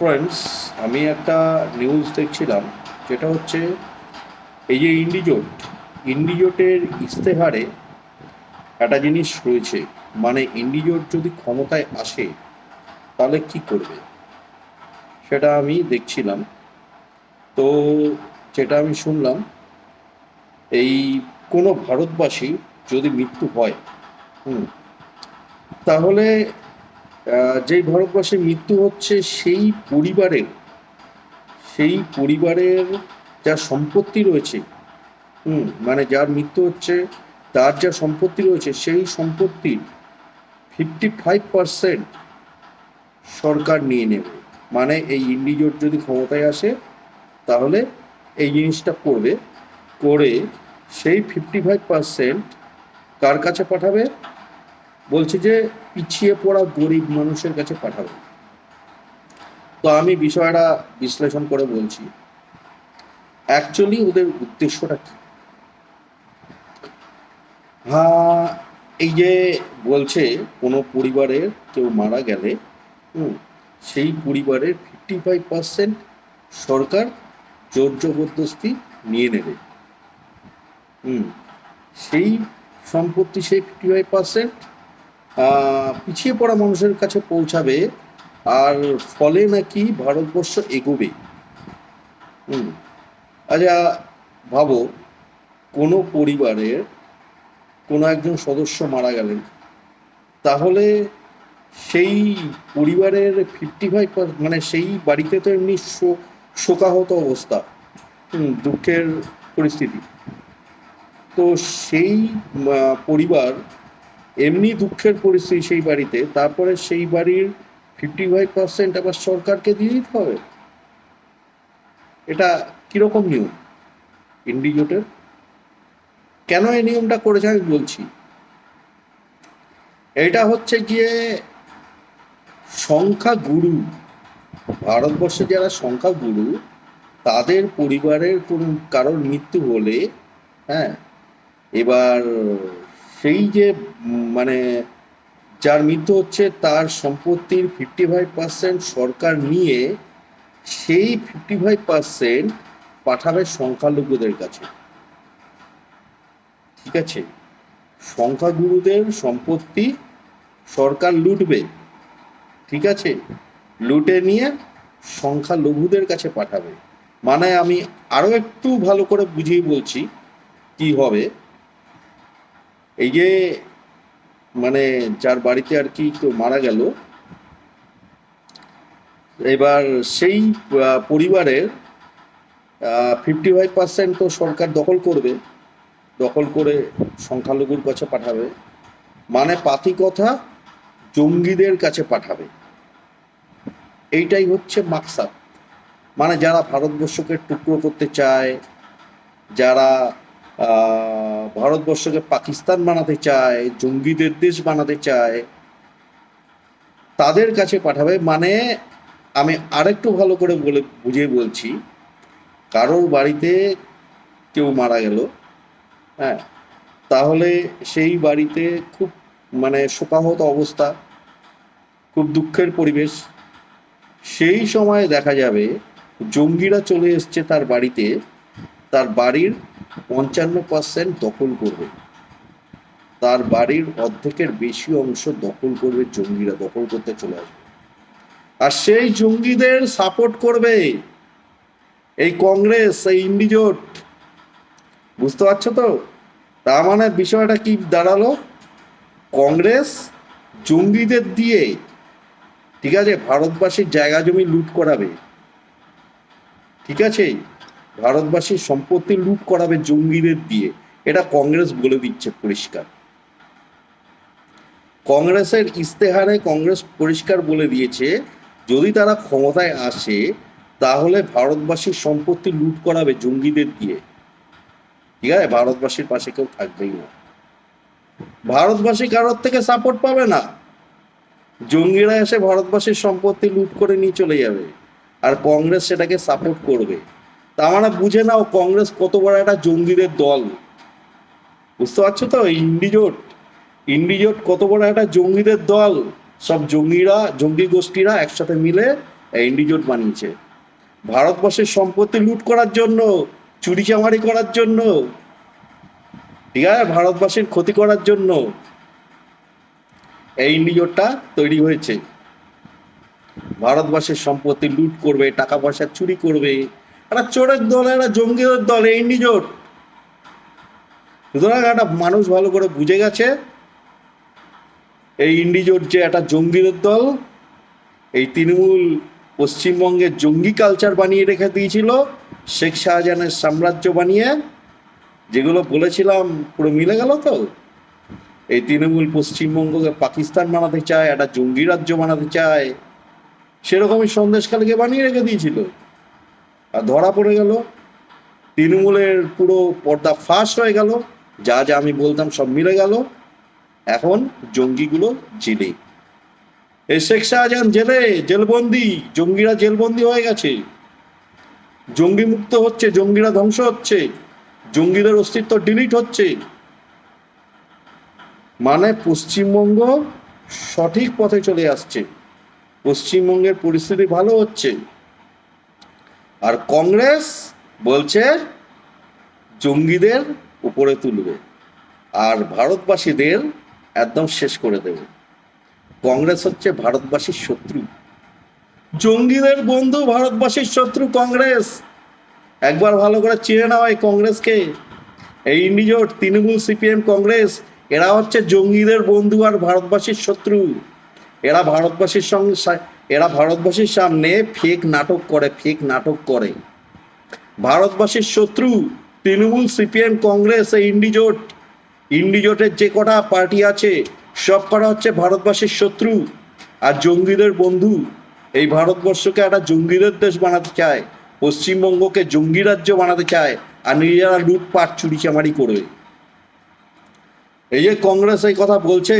Friends আমি একটা news দেখছিলাম, যেটা হচ্ছে এই যে ইন্ডিজোট ইন্ডিজোটের ইস্তেহারে একটা জিনিস রয়েছে। মানে ইন্ডিজোট যদি ক্ষমতায় আসে, তাহলে কি করবে? সেটা আমি দেখছিলাম। তো যেটা আমি শুনলাম, এই কোনো ভারতবাসী যদি মৃত্যু হয়, হুম, তাহলে যেই ভারতবাসীর মৃত্যু হচ্ছে সেই পরিবারের সেই পরিবারের যা সম্পত্তি রয়েছে, হুম মানে যার মৃত্যু হচ্ছে, তার যা সম্পত্তি রয়েছে, সেই সম্পত্তির ফিফটি ফাইভ পার্সেন্ট সরকার নিয়ে নেবে। মানে এই ইন্ডিজোট যদি ক্ষমতায় আসে, তাহলে এই জিনিসটা করবে, করে সেই ফিফটি ফাইভ পার্সেন্ট কার কাছে পাঠাবে? বলছে যে পিছিয়ে পড়া গরিব মানুষের কাছে পাঠাবে। তো আমি বিষয়টা বিশ্লেষণ করে বলছি। অ্যাকচুয়ালি ওদের উদ্দেশ্যটা কি? হ্যাঁ এই যে বলছে কোনো পরিবারের কেউ মারা গেলে, হুম, সেই পরিবারের ফিফটি ফাইভ পার্সেন্ট সরকার জোর জবরদস্তি নিয়ে নেবে। হুম, সেই সম্পত্তি সেই ফিফটি ফাইভ পার্সেন্ট পিছিয়ে পড়া মানুষের কাছে পৌঁছাবে, আর ফলে নাকি ভারতবর্ষ এগোবে? হুম আচ্ছা ভাবো, কোনো পরিবারের কোনো একজন সদস্য মারা গেলেন, তাহলে সেই পরিবারের ফিফটি ফাইভ মানে সেই বাড়িতে তো এমনি শোকাহত অবস্থা দুঃখের পরিস্থিতি। তো সেই পরিবার এমনি দুঃখের পরিস্থিতি সেই বাড়িতে, তারপরে সেই বাড়ির ফিফটি ফাইভ পার্সেন্ট আবার সরকারকে দিয়ে দিতে হবে? এটা কীরকম নিয়ম? ইন্ডিজোটের কেন এই নিয়মটা করেছে আমি বলছি। এটা হচ্ছে গিয়ে সংখ্যা গুরু। ভারতবর্ষে যারা সংখ্যা গুরু, তাদের পরিবারের কোন কারোর মৃত্যু হলে হ্যাঁ এবার সেই যে মানে যার মৃত্যু হচ্ছে তার সম্পত্তির ফিফটি ফাইভ পার্সেন্ট সরকার নিয়ে সেই ফিফটি ফাইভ পার্সেন্ট পাঠাবে সংখ্যালঘুদের কাছে। ঠিক আছে? সংখ্যাগুরুদের সম্পত্তি সরকার লুটবে। ঠিক আছে? লুটে নিয়ে সংখ্যালঘুদের কাছে পাঠাবে। মানে আমি আরও একটু ভালো করে বুঝিয়ে বলছি কি হবে। এই যে মানে যার বাড়িতে আর কি কেউ মারা গেল, এবার সেই পরিবারের ফিফটি ফাইভ পার্সেন্ট তো সরকার দখল করবে, দখল করে সংখ্যালঘুর কাছে পাঠাবে মানে পাতি কথা জঙ্গিদের কাছে পাঠাবে। এইটাই হচ্ছে মাকসাদ। মানে যারা ভারতবর্ষকে টুকরো করতে চায়, যারা ভারতবর্ষকে পাকিস্তান বানাতে চায়, জঙ্গিদের দেশ বানাতে চায়, তাদের কাছে পাঠাবে মানে আমি আরেকটু ভালো করে বলে, বুঝিয়ে বলছি, কারোর বাড়িতে কেউ মারা গেল হ্যাঁ তাহলে সেই বাড়িতে খুব মানে শোকাহত অবস্থা, খুব দুঃখের পরিবেশ। সেই সময় দেখা যাবে জঙ্গিরা চলে এসছে তার বাড়িতে, তার বাড়ির পঞ্চান্ন পার্সেন্ট দখল করবে। তার বাড়ির অর্ধেকের বেশি অংশ দখল করবে, জঙ্গিরা দখল করতে চলে আসবে। আর সেই জঙ্গিদের সাপোর্ট করবে এই কংগ্রেস, এই ইন্ডিজোট। বুঝতে পারছ তো? তার মানে বিষয়টা কি দাঁড়াল? কংগ্রেস জঙ্গিদের দিয়ে, ঠিক আছে, ভারতবাসীর জায়গা জমি লুট করাবে। ঠিক আছে? ভারতবাসীর সম্পত্তি লুট করাবে জঙ্গিদের দিয়ে। এটা কংগ্রেস বলে দিচ্ছে পরিষ্কার। কংগ্রেসের ইস্তেহারে কংগ্রেস পরিষ্কার বলে দিয়েছে, যদি তারা ক্ষমতায় আসে, তাহলে ভারতবাসীর সম্পত্তি লুট করাবে জঙ্গিদের দিয়ে। ঠিক আছে? ভারতবাসীর পাশে কেউ থাকবেই না। ভারতবাসী কারোর থেকে সাপোর্ট পাবে না। জঙ্গিরা এসে ভারতবাসীর সম্পত্তি লুট করে নিয়ে চলে যাবে। আর কংগ্রেস সেটাকে সাপোর্ট করবে। তা মানে বুঝে নাও কংগ্রেস কত বড় একটা জঙ্গিদের দল। বুঝতে পারছ তো? ইন্ডিজোট ইন্ডিজোট কত বড় একটা জঙ্গিদের দল। সব জঙ্গিরা, জঙ্গি গোষ্ঠীরা একসাথে মিলে ইন্ডিজোট বানিয়েছে। ভারতবর্ষের সম্পত্তি লুট করার জন্য, চুরি চামারি করার জন্য, ঠিক আছে? ভারতবাসীর ক্ষতি করার জন্য এই ইন্ডিজোটটা তৈরি হয়েছে। ভারতবাসীর সম্পত্তি লুট করবে, টাকা পয়সা চুরি করবে। একটা চোরের দল, একটা জঙ্গিদের দল, এই ইন্ডিজোট সুতরাং একটা মানুষ ভালো করে বুঝে গেছে, এই ইন্ডিজোট যে একটা জঙ্গিদের দল, এই তৃণমূল পশ্চিমবঙ্গের জঙ্গি কালচার বানিয়ে রেখে দিয়েছিল, শেখ শাহজাহানের সাম্রাজ্য বানিয়ে, যেগুলো বলেছিলাম পুরো মিলে গেল তো? এই তৃণমূল পশ্চিমবঙ্গকে পাকিস্তান বানাতে চায়, একটা জঙ্গি রাজ্য বানাতে চায়, সেরকমই সন্দেশকালকে বানিয়ে রেখে দিয়েছিল। ধরা পড়ে গেল। তৃণমূলের পুরো পর্দা ফাঁস হয়ে গেল। যা যা আমি বলতাম সব মিলে গেল। এখন জঙ্গিগুলো জেলে। এই শেখ শাহজাহান জেলে, জেলবন্দি, জঙ্গিরা জেলবন্দি হয়ে গেছে। জঙ্গি মুক্ত হচ্ছে, জঙ্গিরা ধ্বংস হচ্ছে। জঙ্গিদের অস্তিত্ব ডিলিট হচ্ছে। মানে পশ্চিমবঙ্গ সঠিক পথে চলে আসছে। পশ্চিমবঙ্গের পরিস্থিতি ভালো হচ্ছে। আর কংগ্রেস বলছে জঙ্গিদের উপরে তুলবে, আর ভারতবাসীদের একদম শেষ করে দেবে। কংগ্রেস হচ্ছে ভারতবাসীর শত্রু। জঙ্গিদের বন্ধু ভারতবাসীর শত্রু কংগ্রেস। একবার ভালো করে চিনে নেওয়া এই কংগ্রেসকে। এই ইন্ডিজোট তৃণমূল সিপিএম কংগ্রেস, এরা হচ্ছে জঙ্গিদের বন্ধু আর ভারতবাসীর শত্রু। এরা ভারতবাসীর সঙ্গে এরা ভারতবাসীর সামনে ফেক নাটক করে, ফেক নাটক করে। ভারতবাসীর শত্রু তৃণমূল, সিপিএম, কংগ্রেস ইন্ডিজোট। ইন্ডিজোটের যে কটা পার্টি আছে, সব কটা হচ্ছে ভারতবাসীর শত্রু আর জঙ্গিদের বন্ধু। এই ভারতবর্ষকে একটা জঙ্গিদের দেশ বানাতে চায়, পশ্চিমবঙ্গকে জঙ্গি রাজ্য বানাতে চায় আর নিজেরা লুটপাট চুরি চামারি করবে এই যে কংগ্রেস এই কথা বলছে,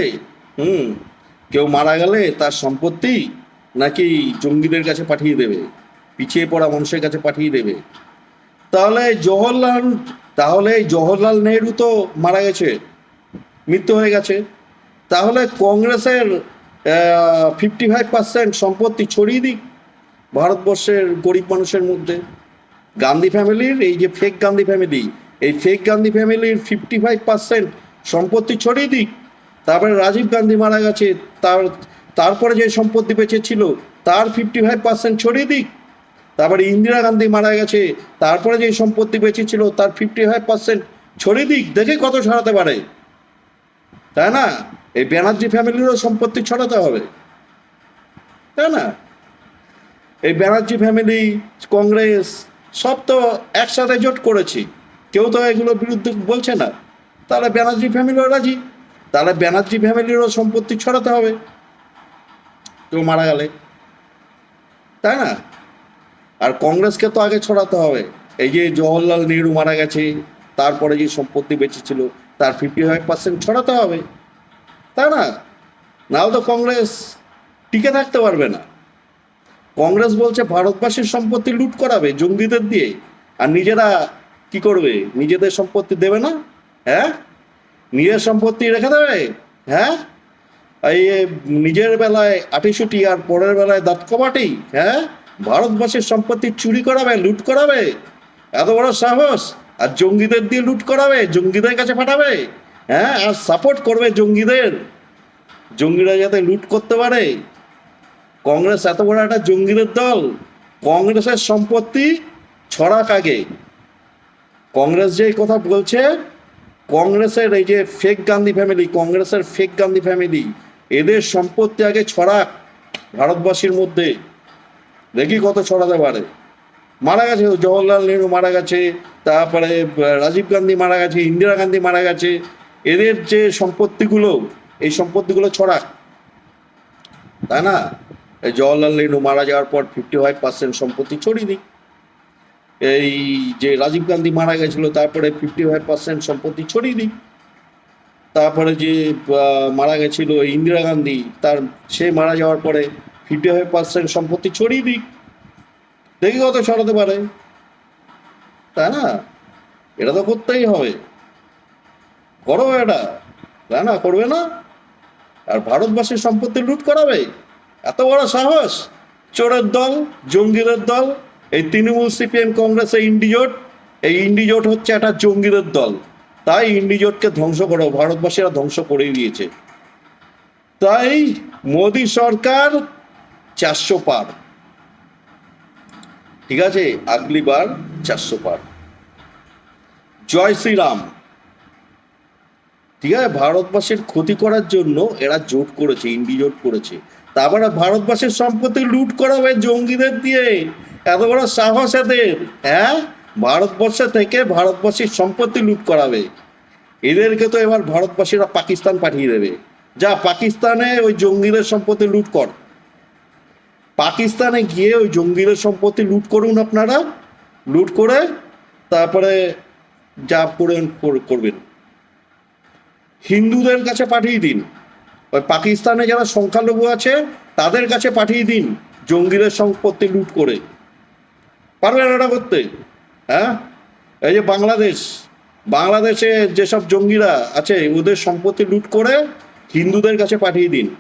হুম কেউ মারা গেলে তার সম্পত্তি নাকি জঙ্গিদের কাছে পাঠিয়ে দেবে, পিছিয়ে পড়া মানুষের কাছে পাঠিয়ে দেবে। তাহলে জওহরলাল তাহলে জওহরলাল নেহরু তো মারা গেছে, মৃত্যু হয়ে গেছে। তাহলে কংগ্রেসের ফিফটি ফাইভ পার্সেন্ট সম্পত্তি ছড়িয়ে দিক ভারতবর্ষের গরিব মানুষের মধ্যে। গান্ধী ফ্যামিলির, এই যে ফেক গান্ধী ফ্যামিলি, এই ফেক গান্ধী ফ্যামিলির ফিফটি ফাইভ পার্সেন্ট সম্পত্তি ছড়িয়ে দিক। তারপরে রাজীব গান্ধী মারা গেছে, তার, তারপরে যে সম্পত্তি বেঁচে ছিল, তার ফিফটি ফাইভ পার্সেন্ট ছড়িয়ে দিক। তারপরে ইন্দিরা গান্ধী মারা গেছে, তারপরে যে সম্পত্তি বেঁচে ছিল, তার ফিফটি ফাইভ পার্সেন্ট ছড়িয়ে দিক। দেখে কত ছড়াতে পারে। তাই না? এই ব্যানার্জি ফ্যামিলিরও সম্পত্তি ছড়াতে হবে। তাই না? এই ব্যানার্জি ফ্যামিলি, কংগ্রেস, সব তো একসাথে জোট করেছি। কেউ তো এগুলোর বিরুদ্ধে বলছে না। তাহলে ব্যানার্জি ফ্যামিলিও রাজি। তাহলে ব্যানার্জি ফ্যামিলিরও সম্পত্তি ছড়াতে হবে। কেউ মারা গেলে। তাই না? আর কংগ্রেসকে তো আগে ছড়াতে হবে। এই যে জওহরলাল নেহরু মারা গেছে, তারপরে যে সম্পত্তি বেঁচেছিল, তার ফিফটি ফাইভ পার্সেন্ট ছড়াতে হবে। তাই না? নাহলে তো কংগ্রেস টিকে থাকতে পারবে না। কংগ্রেস বলছে ভারতবাসীর সম্পত্তি লুট করাবে জঙ্গিদের দিয়ে। আর নিজেরা কি করবে? নিজেদের সম্পত্তি দেবে না? হ্যাঁ? নিজের সম্পত্তি রেখে দেবে? হ্যাঁ? এই নিজের বেলায় আটিসুটি আর পরের বেলায় দাঁত কবাটি হ্যাঁ? ভারতবর্ষের সম্পত্তি চুরি করাবে, লুট করাবে? এত বড় সাহস? আর জঙ্গিদের দিয়ে লুট করাবে, জঙ্গিদের কাছে পাঠাবে? হ্যাঁ? আর সাপোর্ট করবে জঙ্গিদের? জঙ্গিরা যাতে লুট করতে পারে? কংগ্রেস এত বড় একটা জঙ্গিদের দল। কংগ্রেসের সম্পত্তি ছড়াক আগে। কংগ্রেস যে কথা বলছে কংগ্রেসের এই যে ফেক গান্ধী ফ্যামিলি কংগ্রেসের ফেক গান্ধী ফ্যামিলি এদের সম্পত্তি আগে ছড়াক ভারতবাসীর মধ্যে। দেখি কত ছড়াতে পারে। মারা গেছে তো, জওহরলাল নেহরু মারা গেছে তারপরে রাজীব গান্ধী মারা গেছে ইন্দিরা গান্ধী মারা গেছে। এদের যে সম্পত্তিগুলো এই সম্পত্তিগুলো ছড়াক। তাই না? এই জওহরলাল নেহরু মারা যাওয়ার পর ফিফটি ফাইভ পার্সেন্ট সম্পত্তি ছড়িয়ে দিই এই যে রাজীব গান্ধী মারা গেছিল, তারপরে ফিফটি ফাইভ পার্সেন্ট সম্পত্তি ছড়িয়ে দিই। তারপরে যে মারা গেছিল ইন্দিরা গান্ধী, তার, সে মারা যাওয়ার পরে ফিফটি ফাইভ পার্সেন্ট সম্পত্তি ছড়িয়ে দিই। দেখি কত ছড়াতে পারে। তাই না, এটা তো করতেই হবে। করো এটা। তাই না, করবে না। আর ভারতবাসীর সম্পত্তি লুট করাবে? এত বড় সাহস? চোরের দল, জঙ্গিদের দল এই তৃণমূল সিপিএম কংগ্রেস, এই ইন্ডিজোট এই ইন্ডিজোট হচ্ছে একটা জঙ্গিদের দল। তাই ইন্ডিজোটকে ধ্বংস করো, ভারতবাসীরা ধ্বংস করে দিয়েছে। তাই মোদী সরকার চারশো পার। ঠিক আছে? আগলিবার চারশো পার। জয় শ্রীরাম। ঠিক আছে? ভারতবাসীর ক্ষতি করার জন্য এরা জোট করেছে ইন্ডি জোট করেছে। তারপরে ভারতবাসীর সম্পত্তি লুট করাবে জঙ্গিদের দিয়ে। এত বড় সাহস এদের হ্যাঁ? ভারতবর্ষ থেকে ভারতবাসীর সম্পত্তি লুট করাবে। এদেরকে তো এবার ভারতবাসীরা পাকিস্তান পাঠিয়ে দেবে। যা পাকিস্তানে ওই জঙ্গিদের সম্পত্তি লুট কর। পাকিস্তানে গিয়ে ওই জঙ্গিদের সম্পত্তি লুট করুন আপনারা। লুট করে তারপরে যা করেন করবেন। হিন্দুদের কাছে পাঠিয়ে দিন। ওই পাকিস্তানে যারা সংখ্যালঘু আছে, তাদের কাছে পাঠিয়ে দিন জঙ্গিদের সম্পত্তি লুট করে। পারবেন এটা করতে। হ্যাঁ? এই যে বাংলাদেশ, বাংলাদেশে যেসব জঙ্গিরা আছে, ওদের সম্পত্তি লুট করে হিন্দুদের কাছে পাঠিয়ে দিন।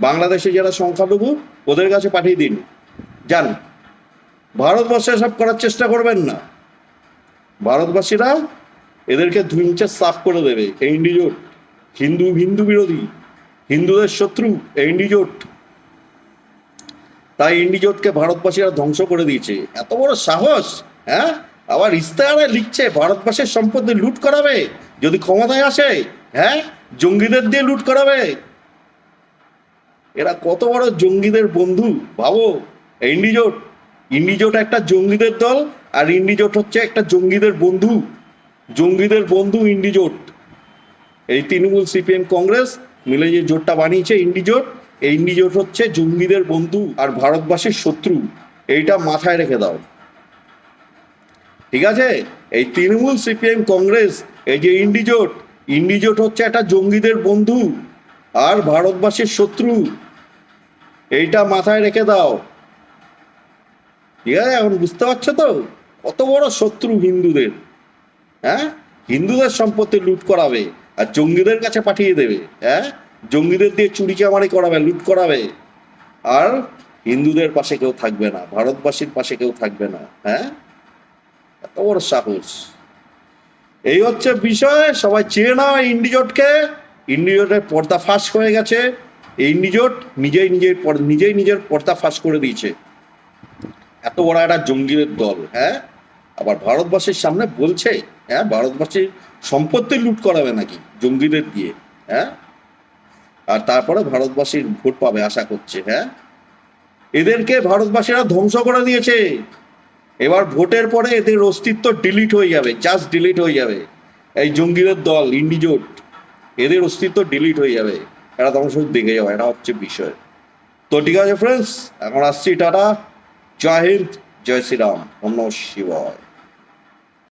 বাংলাদেশে যারা সংখ্যালঘু, ওদের কাছে পাঠিয়ে দিন। যান। ভারতবর্ষে সব করার চেষ্টা করবেন না। ভারতবাসীরা এদেরকে ধুইঞ্চে সাফ করে দেবে। এই ইন্ডিজোট। হিন্দু হিন্দু বিরোধী। হিন্দুদের শত্রু, এই ইন্ডিজোট। তাই ইন্ডিজোটকে ভারতবাসীরা ধ্বংস করে দিয়েছে। এত বড় সাহস হ্যাঁ? আবার ইস্তাহারে লিখছে, ভারতবাসীর সম্পত্তি লুট করাবে, যদি ক্ষমতায় আসে হ্যাঁ? জঙ্গিদের দিয়ে লুট করাবে। এরা কত বড় জঙ্গিদের বন্ধু, ভাবো। ইন্ডিজোট ইন্ডিজোট একটা জঙ্গিদের দল, আর ইন্ডিজোট হচ্ছে একটা জঙ্গিদের বন্ধু। জঙ্গিদের বন্ধু ইন্ডিজোট এই তৃণমূল, সিপিএম, কংগ্রেস মিলে যে জোটটা বানিয়েছে ইন্ডিজোট এই ইন্ডিজোট হচ্ছে জঙ্গিদের বন্ধু আর ভারতবাসীর শত্রু, এইটা মাথায় রেখে দাও। ঠিক আছে? এই তৃণমূল সিপিএম কংগ্রেস, এই যে ইন্ডিজোট ইন্ডিজোট হচ্ছে একটা জঙ্গিদের বন্ধু আর ভারতবাসীর শত্রু, এইটা মাথায় রেখে দাও। ঠিক আছে? এখন বুঝতে পারছ তো? কত বড় শত্রু হিন্দুদের হ্যাঁ? হিন্দুদের সম্পত্তি লুট করাবে আর জঙ্গিদের কাছে পাঠিয়ে দেবে হ্যাঁ? জঙ্গিদের দিয়ে চুরি চামারি করাবে, লুট করাবে। আর হিন্দুদের পাশে কেউ থাকবে না, ভারতবাসীর পাশে কেউ থাকবে না হ্যাঁ? এত বড় সাহস। এই হচ্ছে বিষয়, সবাই চেয়ে এই ইন্ডিজোটকে। ইন্ডিজোটের পর্দা ফাঁস হয়ে গেছে। ইন্ডিজোট নিজেই নিজের নিজেই নিজের পর্দা ফাঁস করে দিয়েছে। এত বড় একটা জঙ্গিদের দল হ্যাঁ? আবার ভারতবাসীর সামনে বলছে হ্যাঁ? ভারতবাসীর সম্পত্তি লুট করাবে নাকি জঙ্গিদের দিয়ে হ্যাঁ? আর তারপরে ভারতবাসীর ভোট পাবে আশা করছে হ্যাঁ? এদেরকে ভারতবাসীরা ধ্বংস করে দিয়েছে। এবার ভোটের পরে এদের অস্তিত্ব ডিলিট হয়ে যাবে জাস্ট ডিলিট হয়ে যাবে। এই জঙ্গিদের দল, ইন্ডিজোট, এদের অস্তিত্ব ডিলিট হয়ে যাবে। এরা ধ্বংস দেখে যাবে এটা হচ্ছে বিষয়। তো ঠিক আছে ফ্রেন্ডস এখন আসছি টাটা। জয় হিন্দ, জয় শ্রীরাম। অন্য শিবায়।